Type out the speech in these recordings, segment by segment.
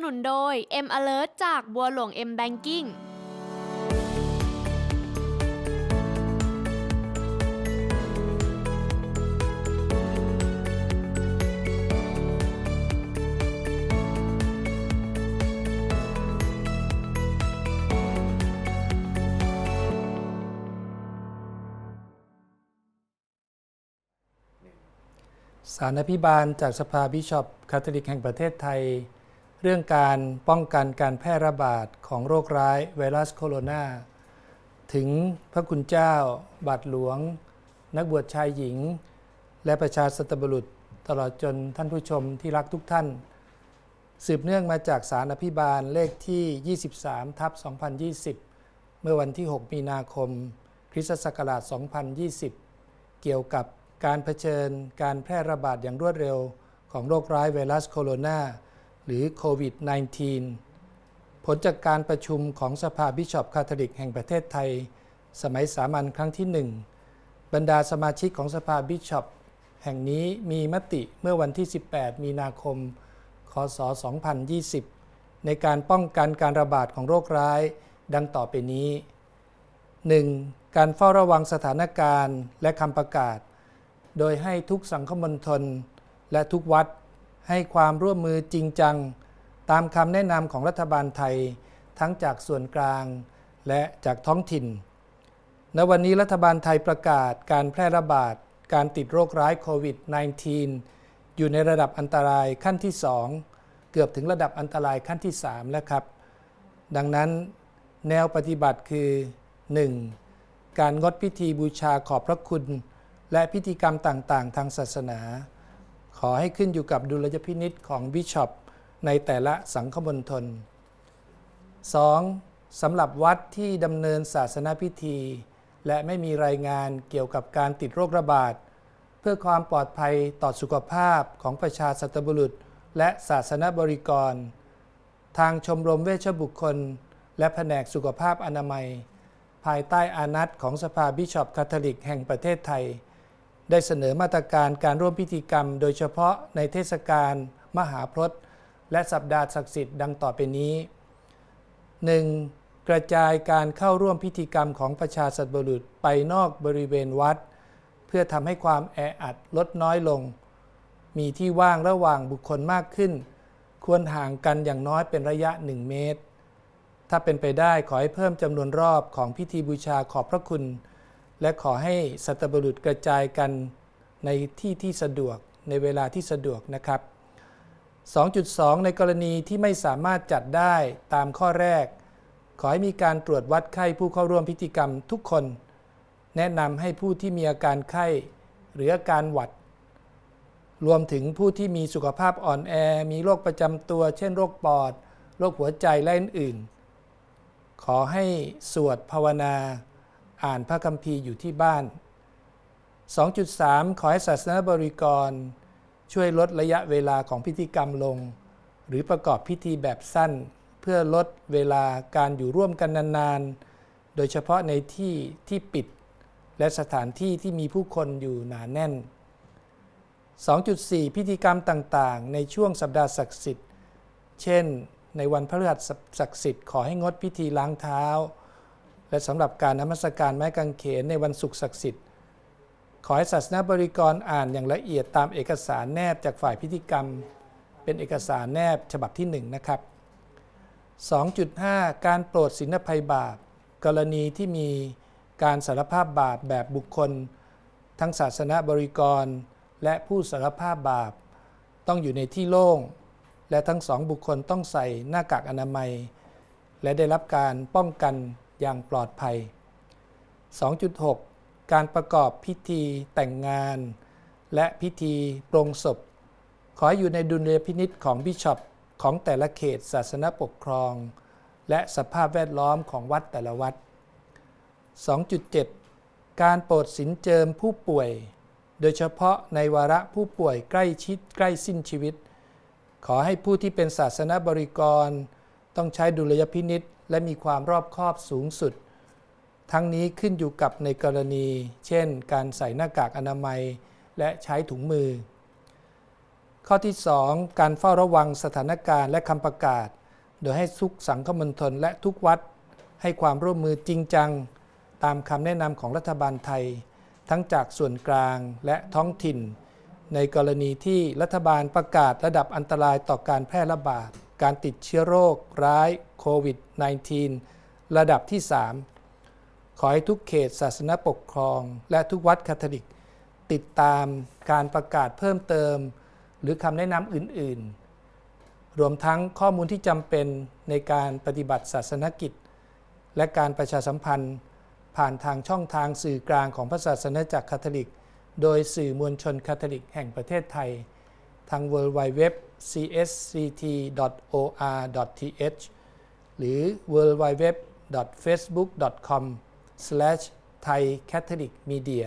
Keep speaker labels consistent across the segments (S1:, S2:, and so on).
S1: สนุนโดย M Alert จากบัวหลวง M Banking
S2: สารอภิบาลจากสภาบิชอปคาทอลิกแห่งประเทศไทย เรื่องการป้องกันการแพร่ระบาดของโรคร้ายไวรัสโคโรนาถึงพระคุณเจ้า บาทหลวง นักบวชชายหญิง และประชาสัตบุรุษตลอดจนท่านผู้ชมที่รักทุกท่าน สืบเนื่องมาจากสารอภิบาลเลขที่ 23 ทับ 2020 เมื่อวันที่ 6 มีนาคม คริสตศักราช 2020 เกี่ยวกับการเผชิญการแพร่ระบาดอย่างรวดเร็วของโรคร้ายไวรัสโคโรนา หรือโควิด -19 ผลจากการประชุมของสภาบิชอปคาทอลิกแห่งประเทศไทย สมัยสามัญครั้งที่ 1 บรรดาสมาชิกของสภาบิชอปแห่งนี้มีมติเมื่อวันที่ 18 มีนาคม คศ 2020 ในการป้องกันการระบาดของโรคร้ายดังต่อไปนี้ 1. การเฝ้าระวังสถานการณ์และคำประกาศ โดยให้ทุกสังคมณฑลและทุกวัด ให้ความร่วมมือจริงจัง ตามคำแนะนำของรัฐบาลไทย ทั้งจากส่วนกลาง และจากท้องถิ่น ณ วันนี้รัฐบาลไทยประกาศการแพร่ระบาด การติดโรคร้ายโควิด -19 อยู่ในระดับอันตรายขั้นที่ 2 เกือบถึงระดับอันตรายขั้นที่ 3 แล้วครับ ดังนั้นแนวปฏิบัติคือ 1. การงดพิธีบูชาขอบพระคุณ และพิธีกรรมต่าง ๆ ทางศาสนา ขอให้ขึ้นอยู่กับดุลยพินิษของบิชอปในแต่ละสังฆมณฑล 2. สำหรับวัดที่ดำเนินศาสนาพิธี และไม่มีรายงานเกี่ยวกับการติดโรคระบาด เพื่อความปลอดภัยต่อสุขภาพของประชาสัตบุรุษ และศาสนบริกร ทางชมรมเวชบุคคล และแผนกสุขภาพอนามัย ภายใต้อานัตของสภาบิชอปคาทอลิกแห่งประเทศไทย ได้เสนอมาตรการการร่วมพิธีกรรม โดยเฉพาะในเทศกาลมหาพรตและสัปดาห์ศักดิ์สิทธิ์ดังต่อไปนี้ 1. กระจายการเข้าร่วมพิธีกรรมของประชาสัตบุรุษไปนอกบริเวณวัด เพื่อทำให้ความแออัดลดน้อยลง มีที่ว่างระหว่างบุคคลมากขึ้น ควรห่างกันอย่างน้อยเป็นระยะ 1 เมตร ถ้าเป็นไปได้ขอให้เพิ่มจำนวนรอบของพิธีบูชาขอบพระคุณ และขอให้สัตบุรุษกระจายกันในที่ที่สะดวกในเวลาที่สะดวกนะครับ 2.2 ในกรณีที่ไม่สามารถจัดได้ตามข้อแรก ขอให้มีการตรวจวัดไข้ผู้เข้าร่วมพิธีกรรมทุกคน แนะนำให้ผู้ที่มีอาการไข้ หรืออาการหวัด รวมถึงผู้ที่มีสุขภาพอ่อนแอ มีโรคประจำตัว เช่นโรคปอด โรคหัวใจและอื่นๆขอให้สวดภาวนา อ่านพระคัมภีร์อยู่ที่บ้าน 2.3 ขอให้ศาสนบริกร ช่วยลดระยะเวลาของพิธีกรรมลง หรือประกอบพิธีแบบสั้น เพื่อลดเวลาการอยู่ร่วมกันนานๆ โดยเฉพาะในที่ที่ปิด และสถานที่ที่มีผู้คนอยู่หนาแน่น 2.4 พิธีกรรมต่างๆ ในช่วงสัปดาห์ศักดิ์สิทธิ์ เช่น ในวันพฤหัสศักดิ์สิทธิ์ขอให้งดพิธีล้างเท้า และสำหรับการนมัสการไม้กางเขนในวันศุกร์ศักดิ์สิทธิ์ ขอให้ศาสนาบริกรอ่านอย่างละเอียดตามเอกสารแนบจากฝ่ายพิธีกรรม เป็นเอกสารแนบฉบับที่ 1 นะครับ 2.5 การโปรดศีลภัยบาป กรณีที่มีการสารภาพบาปแบบบุคคล ทั้งศาสนาบริกร และผู้สารภาพบาป ต้องอยู่ในที่โล่ง และทั้งสองบุคคลต้องใส่หน้ากากอนามัย และได้รับการป้องกัน อย่างปลอดภัย 2.6 การประกอบพิธีแต่งงาน และพิธีปรงศพ ขออยู่ในดุลยพินิษของบิชอปของแต่ละเขตศาสนปกครอง และสภาพแวดล้อมของวัดแต่ละวัด 2.7 การโปรดสินเจิมผู้ป่วย โดยเฉพาะในวาระผู้ป่วยใกล้ชิดใกล้สิ้นชีวิต ขอให้ผู้ที่เป็นศาสนบริกร ต้องใช้ดุลยพินิษ และมีความรอบคอบสูงสุด ทั้งนี้ขึ้นอยู่กับในกรณี เช่น การใส่หน้ากากอนามัย และใช้ถุงมือ ข้อที่ 2 การเฝ้าระวังสถานการณ์และคำประกาศ โดยให้ทุกสังคมณฑลและทุกวัด ให้ความร่วมมือจริงจัง ตามคำแนะนำของรัฐบาลไทย ทั้งจากส่วนกลางและท้องถิ่น ในกรณีที่รัฐบาลประกาศระดับอันตรายต่อการแพร่ระบาด การติดเชื้อโรคร้ายโควิด -19 ระดับที่ 3 ขอให้ทุกเขตศาสนปกครอง และทุกวัดคาทอลิก ติดตามการประกาศเพิ่มเติม หรือคำแนะนำอื่น ๆ รวมทั้งข้อมูลที่จำเป็นในการปฏิบัติศาสนกิจ และการประชาสัมพันธ์ ผ่านทางช่องทางสื่อกลางของพระศาสนาจักรคาทอลิก โดยสื่อมวลชนคาทอลิกแห่งประเทศไทย ทาง w w w csct.or.th หรือ w w w facebook.com thai catholic media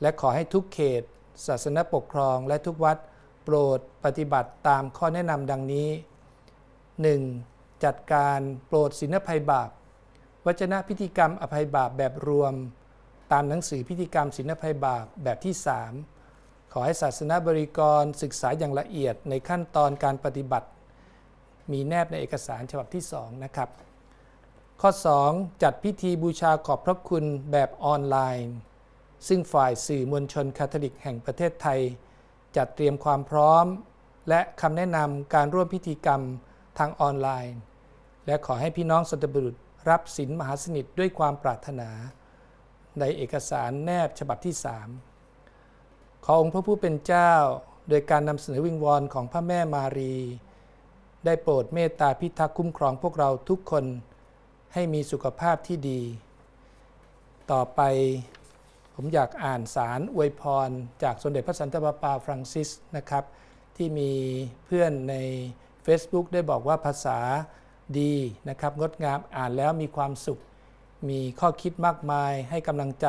S2: และขอให้ทุกเขต ศาสนปกครองและทุกวัดโปรดปฏิบัติตามข้อแนะนำดังนี้ 1. จัดการโปรดศีลภัยบาปวจนะพิธีกรรมอภัยบาปแบบรวม ตามหนังสือพิธีกรรมศีลภัยบาปแบบที่ 3 ขอให้ศาสนาบริกรศึกษาอย่างละเอียดในขั้นตอนการปฏิบัติ มีแนบในเอกสารฉบับที่ 2 นะครับ ข้อ 2 จัดพิธีบูชาขอบพระคุณแบบออนไลน์ ซึ่งฝ่ายสื่อมวลชนคาทอลิกแห่งประเทศไทย จัดเตรียมความพร้อม และคำแนะนำการร่วมพิธีกรรมทางออนไลน์ และขอให้พี่น้องสัตบุรุษรับศีลมหาสนิทด้วยความปรารถนา ในเอกสารแนบฉบับที่ 3 ขอองค์พระผู้เป็นเจ้า โดยการนำเสนอวิงวอนของพระแม่มารี ได้โปรดเมตตาพิทักษ์คุ้มครองพวกเราทุกคนให้มีสุขภาพที่ดี ต่อไปผมอยากอ่านสารอวยพร จากสมเด็จพระสันตะปาปาฟรังซิสนะครับ ที่มีเพื่อนใน Facebook ได้บอกว่าภาษาดีนะครับงดงามอ่านแล้วมีความสุข มีข้อคิดมากมายให้กำลังใจ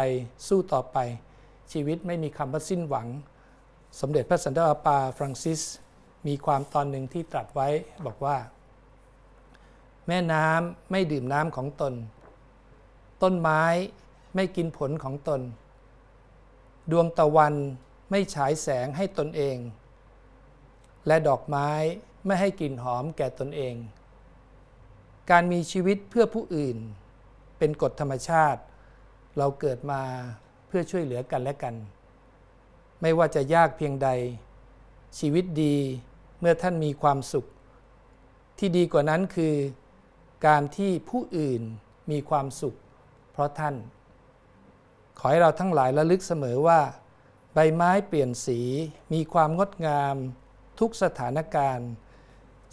S2: สู้ต่อไป ชีวิตไม่มีคำว่าสิ้นหวัง สมเด็จพระสันตะปาปาฟรังซิส มีความตอนหนึ่งที่ตรัสไว้บอกว่า แม่น้ำไม่ดื่มน้ำของตน ต้นไม้ไม่กินผลของตน ดวงตะวันไม่ฉายแสงให้ตนเอง และดอกไม้ไม่ให้กลิ่นหอมแก่ตนเอง การมีชีวิตเพื่อผู้อื่น เป็นกฎธรรมชาติ เราเกิดมา พื่อช่วยเหลือกันและกัน ไม่ว่าจะยากเพียงใด ชีวิตดีเมื่อท่านมีความสุข ที่ดีกว่านั้นคือ การที่ผู้อื่นมีความสุข เพราะท่าน ขอให้เราทั้งหลายระลึกเสมอว่า ใบไม้เปลี่ยนสีมีความงดงาม ทุกสถานการณ์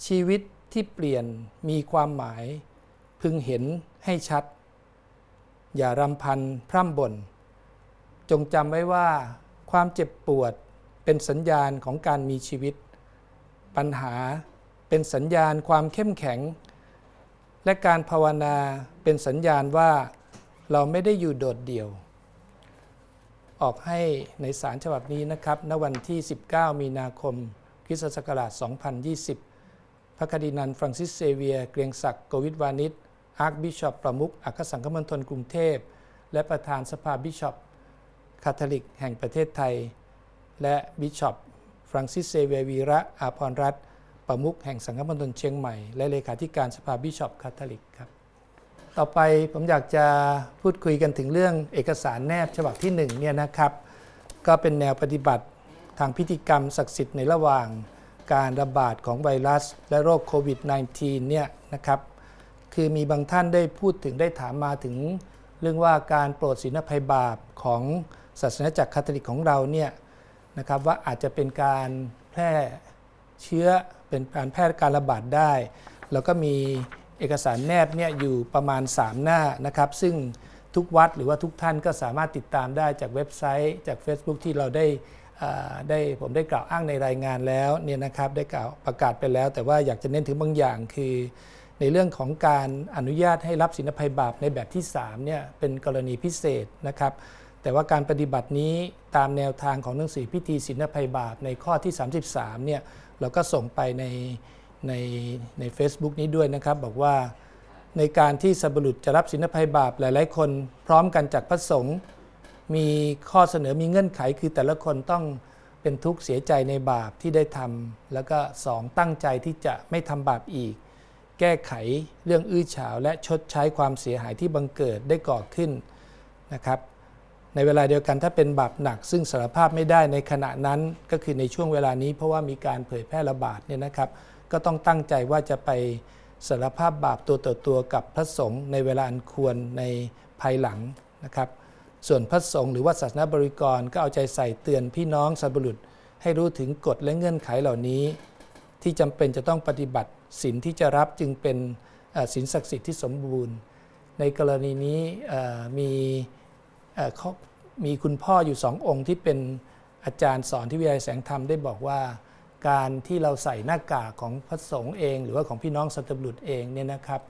S2: ชีวิตที่เปลี่ยนมีความหมาย พึงเห็นให้ชัด อย่ารำพันพร่ำบ่น จงจำไว้ว่า ความเจ็บปวดเป็นสัญญาณของการมีชีวิต ปัญหาเป็นสัญญาณความเข้มแข็ง และการภาวนาเป็นสัญญาณว่าเราไม่ได้อยู่โดดเดี่ยว ออกให้ในสารฉบับนี้นะครับณวันที่ 19 มีนาคมคริสตศักราช 2020 พระคดีนันฟรังซิสเซเวีย เกรียงศักดิ์โกวิทวานิชอาร์คบิชอปประมุขอัครสังฆมณฑลกรุงเทพ และประธานสภาบิชอป คาทอลิกแห่งประเทศไทย และบิชอปฟรังซิสเซเวียวีระอาพรรัตน์ประมุขแห่งสังฆมณฑลเชียงใหม่ และเลขาธิการสภาบิชอปคาทอลิกครับ ต่อไปผมอยากจะพูดคุยกันถึงเรื่องเอกสารแนบฉบับที่1เนี่ยนะครับ ก็เป็นแนวปฏิบัติทางพิธีกรรมศักดิ์สิทธิ์ในระหว่างการระบาดของไวรัส และโรคโควิด -19 เนี่ยนะครับ คือมีบางท่านได้พูดถึงได้ถามมาถึงเรื่องว่าการโปรดศีลภัยบาปของ ศาสนาจักรคาทอลิกของเราเนี่ยนะครับว่าอาจจะเป็นการแพร่เชื้อเป็นการแพร่การระบาดได้ แล้วก็มีเอกสารแนบเนี่ยอยู่ประมาณ 3 หน้านะครับซึ่งทุกวัดหรือว่าทุกท่านก็สามารถติดตามได้จากเว็บไซต์ จาก Facebook ที่เราได้ได้ผมได้กล่าวอ้างในรายงานแล้วเนี่ยนะครับได้กล่าวประกาศไปแล้ว แต่ว่าอยากจะเน้นถึงบางอย่างคือ ในเรื่องของการอนุญาตให้รับศีลภัยบาปในแบบที่3เนี่ยเป็นกรณีพิเศษนะครับ แต่ว่าการปฏิบัตินี้ตามแนวทางของหนังสือพิธีศีลภัยบาปในข้อที่ 33เนี่ยเราก็ส่งไปในในใน Facebook นี้ด้วยนะครับ บอกว่าในการที่สับรุษจะรับศีลภัยบาปหลาย ๆ คนพร้อมกันจากพระสงฆ์มีข้อเสนอมีเงื่อนไขคือแต่ละคนต้องเป็นทุกข์เสียใจในบาปที่ได้ทำแล้วก็สองตั้งใจที่จะไม่ทำบาปอีก แก้ไขเรื่องอื้อฉาวและชดใช้ความเสียหายที่บังเกิดได้ก่อขึ้นนะครับ ในเวลาเดียวกันถ้าเป็นบาปหนัก ซึ่งสารภาพไม่ได้ในขณะนั้นก็คือในช่วงเวลานี้ เพราะว่ามีการเผยแพร่ระบาดเนี่ยนะครับ ก็ต้องตั้งใจว่าจะไปสารภาพบาปตัวต่อตัวกับพระสงฆ์ในเวลาอันควรในภายหลังนะครับ ส่วนพระสงฆ์หรือว่าศาสนาบริกรก็เอาใจใส่เตือนพี่น้องสัตบุรุษ ให้รู้ถึงกฎและเงื่อนไขเหล่านี้ ที่จำเป็นจะต้องปฏิบัติศีลที่จะรับจึงเป็นศีลศักดิ์สิทธิ์ที่สมบูรณ์ ในกรณีนี้มี เขามีคุณพ่ออยู่สององค์ที่เป็นอาจารย์สอนที่วิทยาลัยแสงธรรมได้บอกว่า การที่เราใส่หน้ากากของพระสงฆ์เอง หรือว่าของพี่น้องสัตบุรุษเองเนี่ยนะครับ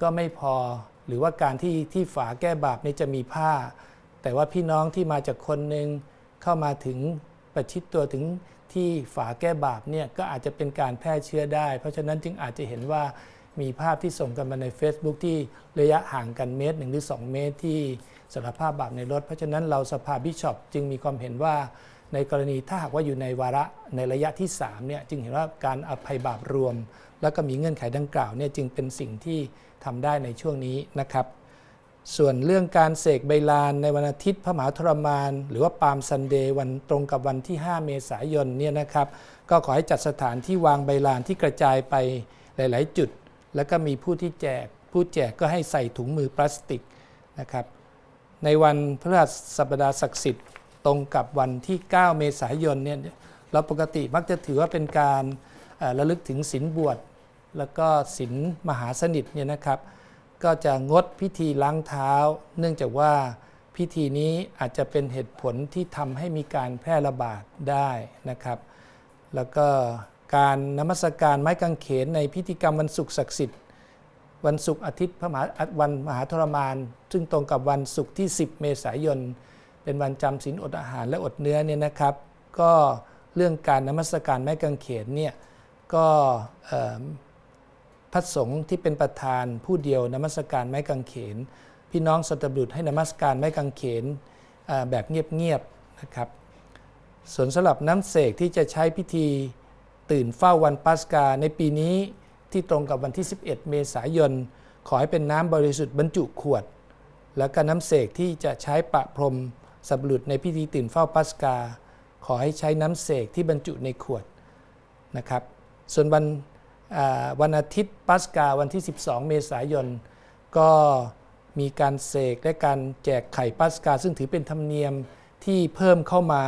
S2: ก็ไม่พอหรือว่าการที่ที่ฝาแก้บาปนี่จะมีผ้า แต่ว่าพี่น้องที่มาจากคนหนึ่งเข้ามาถึงประชิดตัวถึงที่ฝาแก้บาปเนี่ยก็อาจจะเป็นการแพร่เชื้อได้ เพราะฉะนั้นจึงอาจจะเห็นว่ามีภาพที่ส่งกันมาใน Facebook ที่ระยะห่างกันเมตรหนึ่งหรือ 2 เมตรที่ สารภาพบาปในรถ เพราะฉะนั้นเราสภาบิชอปจึงมีความเห็นว่า ในกรณีถ้าหากว่าอยู่ในวาระในระยะที่3เนี่ยจึงเห็นว่าการอภัยบาปรวม แล้วก็มีเงื่อนไขดังกล่าวเนี่ยจึงเป็นสิ่งที่ทำได้ในช่วงนี้นะครับส่วนเรื่องการเสกใบลานในวันอาทิตย์พระมหาทรมาน หรือว่าปาล์มซันเดย์วันตรงกับวันที่ 5 เมษายนเนี่ยนะครับก็ขอให้จัดสถานที่วางใบลานที่กระจายไปหลาย ๆ จุด แล้วก็มีผู้ที่แจก ผู้แจกก็ให้ใส่ถุงมือพลาสติกนะครับ ในวันพฤหัสบดีศักดิ์สิทธิ์ตรงกับวันที่ 9 เมษายนเนี่ยเราปกติมักจะถือว่าเป็นการระลึกถึงศีลบวชแล้วก็ศีลมหาสนิทเนี่ยนะครับ ก็จะงดพิธีล้างเท้า เนื่องจากว่าพิธีนี้อาจจะเป็นเหตุผลที่ทำให้มีการแพร่ระบาดได้นะครับ แล้วก็การนมัสการไม้กางเขนในพิธีกรรมวันศุกร์ศักดิ์สิทธิ์ วันศุกร์อาทิตย์พระมหาวันมหาทรมาน ซึ่งตรงกับวันศุกร์ที่ 10 เมษายน เป็นวันจำศีลอดอาหารและอดเนื้อเนี่ยนะครับ ก็เรื่องการนมัสการไม้กางเขนเนี่ยก็พระสงฆ์ที่เป็นประธานผู้เดียวนมัสการไม้กางเขน พี่น้องสัตบุตรให้นมัสการไม้กางเขนแบบเงียบๆนะครับส่วนสำหรับน้ำเสกที่จะใช้พิธีตื่นเฝ้าวันปัสกาในปีนี้ ที่ตรงกับวันที่ 11 เมษายน ขอให้เป็นน้ำบริสุทธิ์บรรจุขวด แล้วก็น้ำเสกที่จะใช้ประพรมสับุรุษในพิธีตื่นเฝ้าปัสกา ขอให้ใช้น้ำเสกที่บรรจุในขวดนะครับ ส่วนวันอาวันอาทิตย์ปัสกาวันที่ 12 เมษายน ก็มีการเสกและการแจกไข่ปัสกา ซึ่งถือเป็นธรรมเนียมที่เพิ่มเข้ามา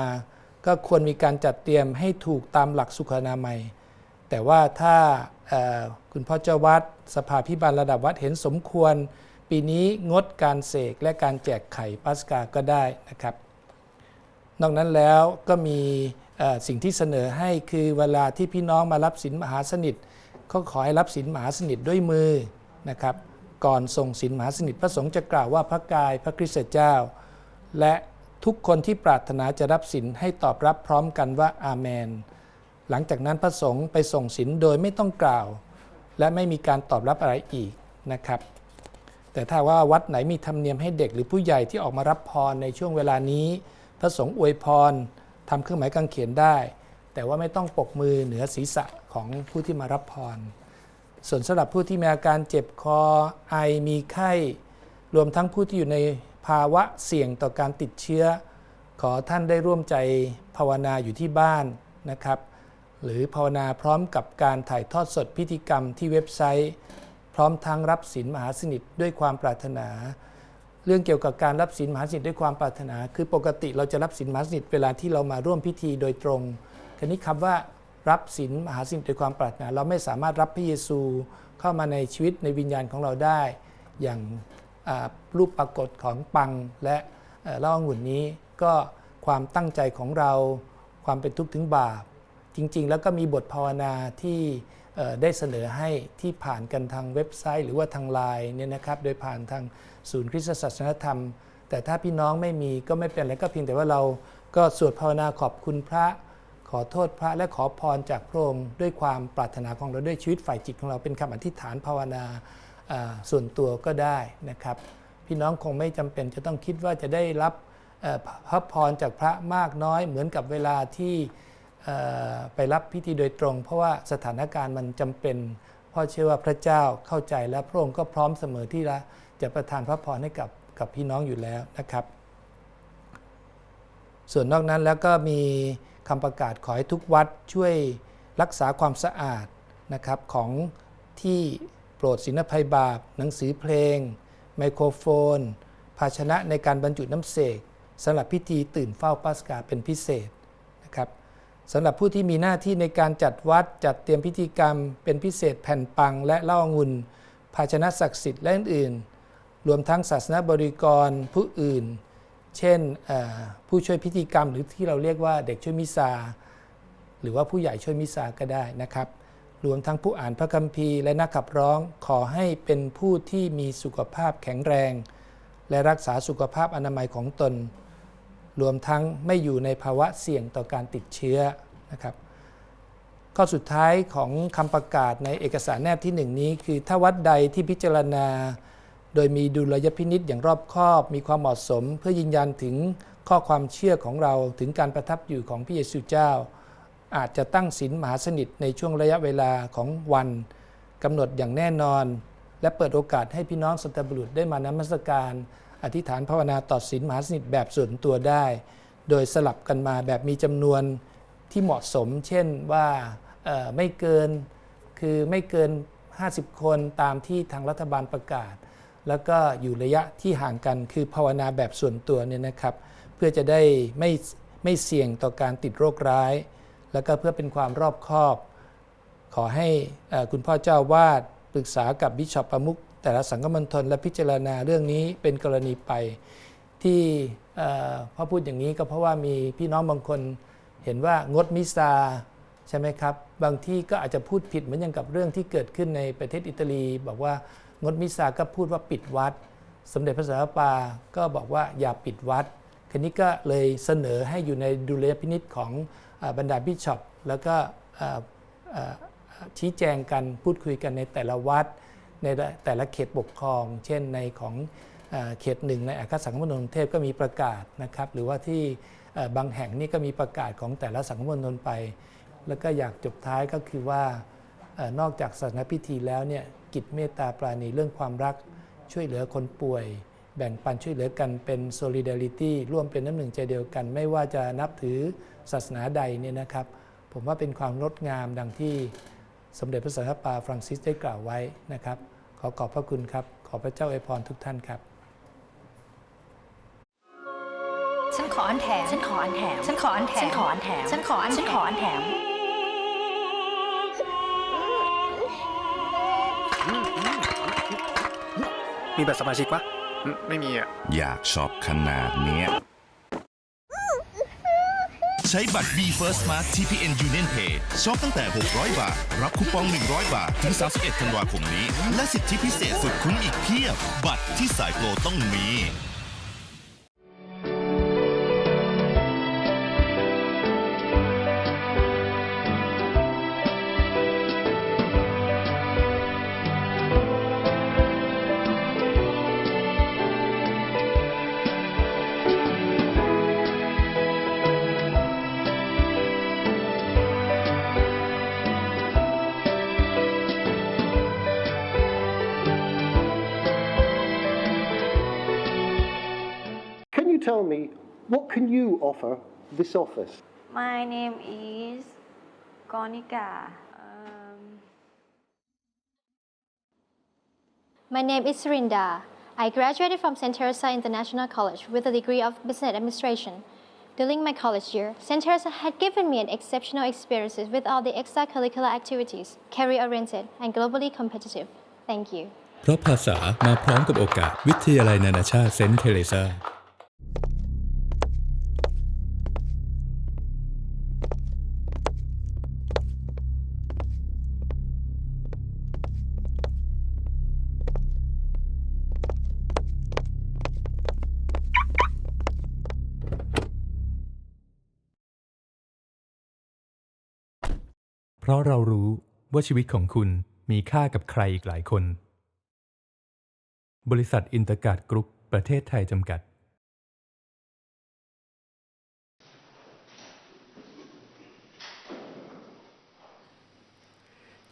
S2: ก็ควรมีการจัดเตรียมให้ถูกตามหลักสุขนามัย แต่ว่าถ้า คุณพ่อเจ้าวัด สภาพิบาลระดับวัดเห็นสมควร ปีนี้งดการเสกและการแจกไข่ปัสกาก็ได้นะครับ นอกนั้นแล้วก็มีสิ่งที่เสนอให้คือเวลาที่พี่น้องมารับศีลมหาสนิทก็ขอให้รับศีลมหาสนิทด้วยมือนะครับ ก่อนส่งศีลมหาสนิทพระสงฆ์จะกล่าวว่าพระกายพระคริสต์เจ้า และทุกคนที่ปรารถนาจะรับศีลให้ตอบรับพร้อมกันว่าอาเมน หลังจากนั้นพระสงฆ์ไปส่งศีลโดยไม่ต้องกล่าว และไม่มีการตอบรับอะไรอีกนะครับ แต่ถ้าว่าวัดไหนมีธรรมเนียมให้เด็กหรือผู้ใหญ่ที่ออกมารับพรในช่วงเวลานี้ พระสงฆ์อวยพรทำเครื่องหมายกางเขนได้ แต่ว่าไม่ต้องปกมือเหนือศีรษะของผู้ที่มารับพร ส่วนสำหรับผู้ที่มีอาการเจ็บคอไอมีไข้ รวมทั้งผู้ที่อยู่ในภาวะเสี่ยงต่อการติดเชื้อ ขอท่านได้ร่วมใจภาวนาอยู่ที่บ้านนะครับ หรือภาวนาพร้อมกับการถ่ายทอดสดพิธีกรรมที่เว็บไซต์ พร้อมทั้งรับศีลมหาสนิทด้วยความปรารถนา เรื่องเกี่ยวกับการรับศีลมหาสนิทด้วยความปรารถนา คือปกติเราจะรับศีลมหาสนิทเวลาที่เรามาร่วมพิธีโดยตรงทีนี้คำว่ารับศีลมหาสนิทด้วยความปรารถนา เราไม่สามารถรับพระเยซูเข้ามาในชีวิตในวิญญาณของเราได้ อย่างรูปปรากฏของปังและเอ่อเหล่าองุ่นนี้ก็ความตั้งใจของเราความเป็นทุกข์ถึงบาป จริงๆ แล้วก็มีบทภาวนาที่ได้เสนอให้ที่ผ่านกันทางเว็บไซต์ หรือว่าทางไลน์เนี่ยนะครับโดยผ่านทางศูนย์คริสตศาสนธรรม แต่ถ้าพี่น้องไม่มีก็ไม่เป็นไรก็เพียงแต่ว่าเราก็สวดภาวนาขอบคุณพระขอโทษพระและขอพรจากพระองค์ด้วยความปรารถนาของเราด้วยชีวิตฝ่ายจิตของเราเป็นคำอธิษฐานภาวนาส่วนตัวก็ได้นะครับ พี่น้องคงไม่จำเป็นจะต้องคิดว่าจะได้รับพระพรจากพระมากน้อยเหมือนกับเวลาที่ ไปรับพิธีโดยตรง เพราะว่าสถานการณ์มันจำเป็นพราะเชื่อว่าพระเจ้าเข้าใจและพระองค์ก็พร้อมเสมอที่จะประทานพระพรให้กับกับพี่น้องอยู่แล้วนะครับ ส่วนนอกนั้นแล้วก็มีคำประกาศขอให้ทุกวัดช่วยรักษาความสะอาดนะครับของที่โปรดศีลภัยบาป หนังสือเพลง ไมโครโฟน ภาชนะในการบรรจุน้ำเสกสำหรับพิธีตื่นเฝ้าปัสกาเป็นพิเศษนะครับ สำหรับผู้ที่มีหน้าที่ในการจัดวัดจัดเตรียมพิธีกรรม เป็นพิเศษแผ่นปัง และเล้าองุ่นภาชนะศักดิ์สิทธิ์และอื่นๆ รวมทั้งศาสนบริกรผู้อื่น เช่นผู้ช่วยพิธีกรรม หรือที่เราเรียกว่าเด็กช่วยมิซาหรือว่าผู้ใหญ่ช่วยมิซาก็ได้นะครับ รวมทั้งผู้อ่านพระคัมภีร์และนักขับร้องขอให้เป็นผู้ที่มีสุขภาพแข็งแรง และรักษาสุขภาพอนามัยของตน รวมทั้งไม่อยู่ในภาวะเสี่ยงต่อการติดเชื้อนะครับข้อสุดท้ายของคำประกาศในเอกสารแนบที่หนึ่งนี้ คือถ้าวัดใดที่พิจารณา โดยมีดุลยพินิษอย่างรอบคอบ มีความเหมาะสม เพื่อยืนยันถึงข้อความเชื่อของเราถึงการประทับอยู่ของพระเยซูเจ้า อาจจะตั้งศีลมหาสนิทในช่วงระยะเวลาของวันกำหนดอย่างแน่นอน และเปิดโอกาสให้พี่น้องสัตบุรุษได้มานมัสการ อธิษฐานภาวนาต่อศีลมหาสนิทแบบส่วนตัวได้ โดยสลับกันมาแบบมีจำนวนที่เหมาะสม เช่นว่าไม่เกินคือไม่เกิน 50 คนตามที่ทางรัฐบาลประกาศ แล้วก็อยู่ระยะที่ห่างกันคือภาวนาแบบส่วนตัวเนี่ยนะครับ เพื่อจะได้ไม่ไม่เสี่ยงต่อการติดโรคร้าย แล้วก็เพื่อเป็นความรอบคอบ ขอให้คุณพ่อเจ้าวาดปรึกษากับบิชอปประมุข แต่ละสังฆมณฑลและพิจารณาเรื่องนี้เป็นกรณีไป ที่พ่อพูดอย่างนี้ก็เพราะว่ามีพี่น้องบางคนเห็นว่างดมิซาใช่ไหมครับ บางที่ก็อาจจะพูดผิดเหมือนอย่างกับเรื่องที่เกิดขึ้นในประเทศอิตาลี บอกว่างดมิซาก็พูดว่าปิดวัด สมเด็จพระสันตะปาก็บอกว่าอย่าปิดวัดคันนี้ก็เลยเสนอให้อยู่ในดุลยพินิษของอบรรดาบิชอปแล้วก็ชี้แจงกันพูดคุยกันในแต่ละวัด ในแต่ละเขตปกครอง เช่นในของเขตหนึ่งในอาคาสังคมณฑลเทพก็มีประกาศนะครับหรือว่าที่บางแห่งนี่ก็มีประกาศของแต่ละสังคมณฑลไป แล้วก็อยากจบท้ายก็คือว่าอนอกจากศาสนพิธีแล้วเนี่ยกิจเมตตาปราณีเรื่องความรักช่วยเหลือคนป่วย แบ่งปันช่วยเหลือกันเป็น solidarity ร่วมเป็นน้ำหนึ่งใจเดียวกัน ไม่ว่าจะนับถือศาสนาใดเนี่ยนะครับ ผมว่าเป็นความงดงามดังที่ สมเด็จพระสันตะปาฟรังซิสได้กล่าวไว้นะครับ ขอขอบพระคุณครับ ขอพระเจ้าอวยพรทุกท่านครับ
S3: ฉันขออันแถม
S4: ฉันขออันแถม
S3: ฉันขออันแถม
S4: ฉันขออันแถม
S3: ฉันขออัน
S4: ฉันขออันแถม
S5: มีบัตรสมาชิกปะอืมไม่มีอะ
S6: อยากช็อปขนาดเนี้ย ใช้บัตร B First m a r t TPN Union Pay ช็อปตั้งแต่ 600 บาท รับคูปอง 100 บาท ถึง 31 ธันวาคมนี้ และสิทธิพิเศษสุดคุ้มอีกเพียบ บัตรที่สายโปรต้องมี
S7: tell me what can you offer this office?
S8: My name is Konika. Um,
S9: My name is Surinda. I graduated from St. Teresa International College with a degree of Business Administration. During my college year, St. Teresa had given me an exceptional experiences with all the extracurricular activities, career-oriented and globally competitive. Thank you.
S10: เพราะภาษามาพร้อมกับโอกาส วิทยาลัยนานาชาติเซนต์เทเรซา พราะเรารู้ว่าชีวิตของคุณมีค่ากับใครอีกหลายคน บริษัทอินเตอร์การ์ดกรุ๊ปประเทศไทยจำกัด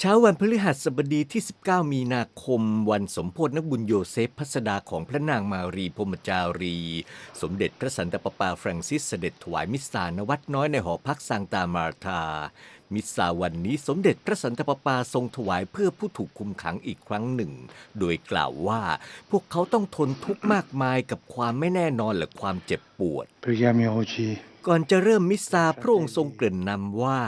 S4: เช้าวันพฤหัสบดีที่ 19 มีนาคม วันสมโพธินักบุญโยเซฟพัสดาของพระนางมารีพมจารี สมเด็จพระสันตะปาปา ฟรังซิสเสด็จถวายมิสซานวัดน้อยในหอพักซางตามาร์ธา มิสซาวันนี้สมเด็จพระสันตะปาปาทรงถวายเพื่อผู้ถูกคุมขังอีกครั้งหนึ่ง โดยกล่าวว่าพวกเขาต้องทนทุกข์มากมายกับความไม่แน่นอนและความเจ็บปวด
S7: พระยามิโอชี
S4: ก่อนจะเริ่มมิสซาพระองค์ทรงเกริ่นนำว่า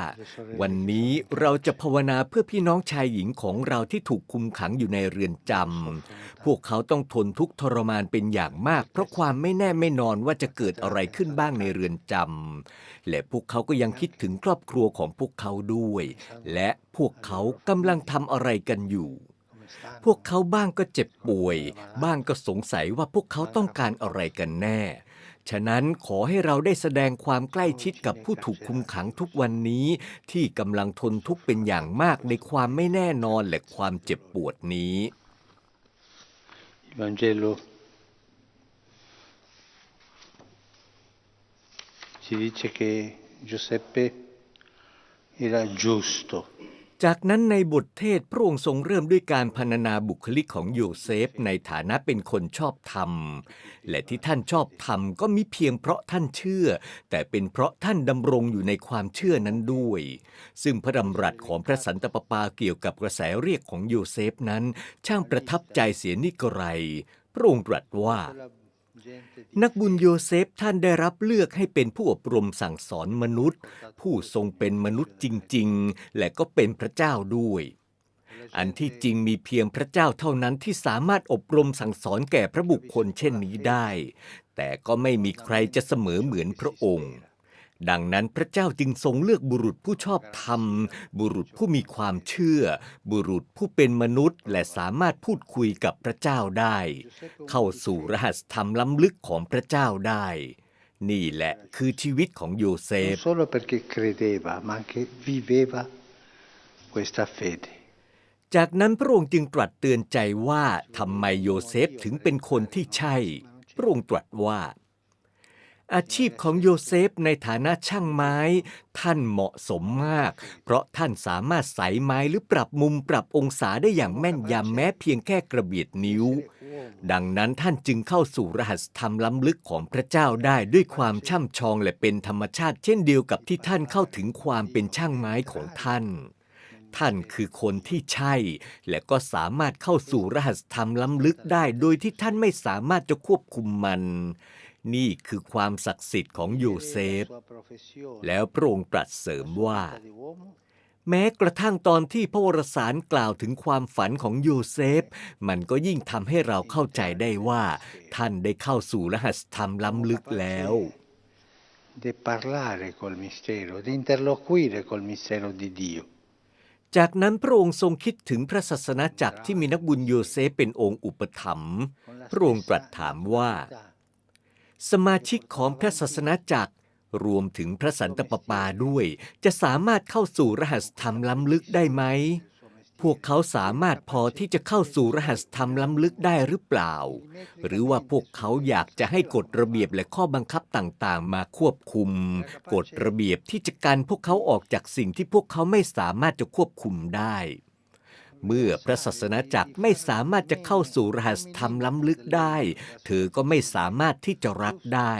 S4: วันนี้เราจะภาวนาเพื่อพี่น้องชายหญิงของเราที่ถูกคุมขังอยู่ในเรือนจำพวกเขาต้องทนทุกข์ทรมานเป็นอย่างมาก เพราะความไม่แน่ไม่นอนว่าจะเกิดอะไรขึ้นบ้างในเรือนจำและพวกเขาก็ยังคิดถึงครอบครัวของพวกเขาด้วย และพวกเขากำลังทำอะไรกันอยู่พวกเขาบ้างก็เจ็บป่วย บ้างก็สงสัยว่าพวกเขาต้องการอะไรกันแน่ ฉะนั้นขอให้เราได้แสดงความใกล้ชิดกับผู้ถูกคุมขังทุกวันนี้ ที่กำลังทนทุกข์เป็นอย่างมากในความไม่แน่นอนและความเจ็บปวดนี้
S7: Vangelo ci dice che Giuseppe era giusto.
S4: จากนั้นในบทเทศพระองค์ทรงเริ่มด้วยการพรรณนาบุคลิกของโยเซฟในฐานะเป็นคนชอบธรรม และที่ท่านชอบธรรมก็มิเพียงเพราะท่านเชื่อ แต่เป็นเพราะท่านดำรงอยู่ในความเชื่อนั้นด้วย ซึ่งพระดำรัสของพระสันตะปาปาเกี่ยวกับกระแสเรียกของโยเซฟนั้น ช่างประทับใจเสียนิกระไรพระองค์ตรัสว่า นักบุญโยเซฟท่านได้รับเลือกให้เป็นผู้อบรมสั่งสอนมนุษย์ ผู้ทรงเป็นมนุษย์จริง ๆ และก็เป็นพระเจ้าด้วย อันที่จริงมีเพียงพระเจ้าเท่านั้นที่สามารถอบรมสั่งสอนแก่พระบุคคลเช่นนี้ได้ แต่ก็ไม่มีใครจะเสมอเหมือนพระองค์ ดังนั้นพระเจ้าจึงทรงเลือกบุรุษผู้ชอบธรรม บุรุษผู้มีความเชื่อ บุรุษผู้เป็นมนุษย์ และสามารถพูดคุยกับพระเจ้าได้ เข้าสู่รหัสธรรมล้ำลึกของพระเจ้าได้ นี่แหละคือชีวิตของโยเซฟ
S7: Non solo perché credeva, ma anche viveva questa fede.
S4: จากนั้นพระองค์จึงตรัสเตือนใจว่าทำไมโยเซฟถึงเป็นคนที่ใช่ พระองค์ตรัสว่า อาชีพของโยเซฟในฐานะช่างไม้ ท่านเหมาะสมมาก เพราะท่านสามารถใสไม้หรือปรับมุมปรับองศาได้อย่างแม่นยำแม้เพียงแค่กระเบียดนิ้ว ดังนั้นท่านจึงเข้าสู่รหัสธรรมล้ำลึกของพระเจ้าได้ด้วยความช่ำชองและเป็นธรรมชาติ เช่นเดียวกับที่ท่านเข้าถึงความเป็นช่างไม้ของท่านท่านคือคนที่ใช่ และก็สามารถเข้าสู่รหัสธรรมล้ำลึกได้ โดยที่ท่านไม่สามารถจะควบคุมมัน นี่คือความศักดิ์สิทธิ์ของโยเซฟ แล้วพระองค์ตรัสเสริมว่า แม้กระทั่งตอนที่พระวรสารกล่าวถึงความฝันของโยเซฟ มันก็ยิ่งทำให้เราเข้าใจได้ว่า ท่านได้เข้าสู่รหัสธรรมล้ำลึกแล้ว
S7: di parlare col mistero, di interloquire col mistero di Dio.
S4: จากนั้นพระองค์ทรงคิดถึงพระศาสนาจักรที่มีนักบุญโยเซฟเป็นองค์อุปถัมภ์พระองค์ตรัสถามว่า สมาชิกของพระศาสนาจักร รวมถึงพระสันตะปาปาด้วย จะสามารถเข้าสู่รหัสธรรมล้ำลึกได้ไหม พวกเขาสามารถพอที่จะเข้าสู่รหัสธรรมล้ำลึกได้หรือเปล่า หรือว่าพวกเขาอยากจะให้กฎระเบียบและข้อบังคับต่างๆ มาควบคุม กฎระเบียบที่จะกันพวกเขาออกจากสิ่งที่พวกเขาไม่สามารถจะควบคุมได้ เมื่อพระศาสนาจักรไม่สามารถจะเข้าสู่รหัสธรรมล้ำลึกได้ เธอก็ไม่สามารถที่จะรักได้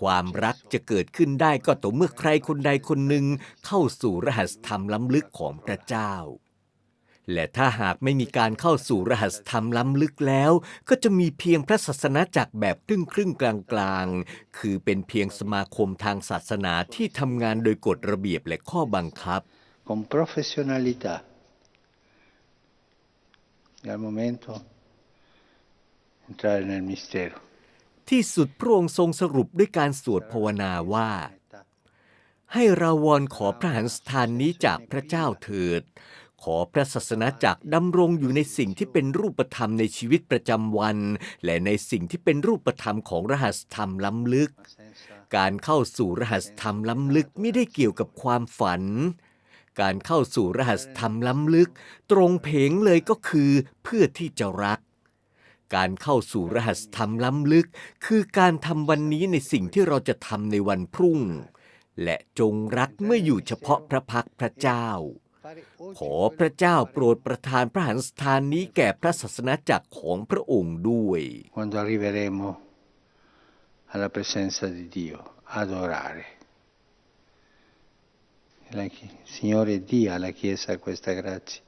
S4: ความรักจะเกิดขึ้นได้ก็ต่อเมื่อใครคนใดคนหนึ่งเข้าสู่รหัสธรรมล้ำลึกของพระเจ้า และถ้าหากไม่มีการเข้าสู่รหัสธรรมล้ำลึกแล้ว ก็จะมีเพียงพระศาสนาจักรแบบครึ่งครึ่งๆกลางคือเป็นเพียงสมาคมทางศาสนาที่ทำงานโดยกฎระเบียบและข้อบังคับ
S7: con professionalità. E al momento entrare nel mistero.
S4: ที่สุดพระองค์ทรงสรุปด้วยการสวดภาวนาว่า ให้เราวอนขอพระหันสถานนี้จากพระเจ้าเถิด ขอพระศาสนาจักรดำรงอยู่ในสิ่งที่เป็นรูปธรรมในชีวิตประจำวัน และในสิ่งที่เป็นรูปธรรมของรหัสธรรมล้ำลึก การเข้าสู่รหัสธรรมล้ำลึกไม่ได้เกี่ยวกับความฝัน การเข้าสู่รหัสธรรมล้ำลึก ตรงเพงเลยก็คือเพื่อที่จะรัก การเข้าสู่รหัสธรรมล้ำลึก คือการทำวันนี้ในสิ่งที่เราจะทำในวันพรุ่ง และจงรักเมื่ออยู่เฉพาะพระพักพระเจ้า ขอพระเจ้าโปรดประทานพระหันสถานนี้แก่พระศาสนาจักรของพระองค์ด้วย
S7: quando arriveremo alla presenza di Dio, adorare. Signore dia alla Chiesa questa grazia.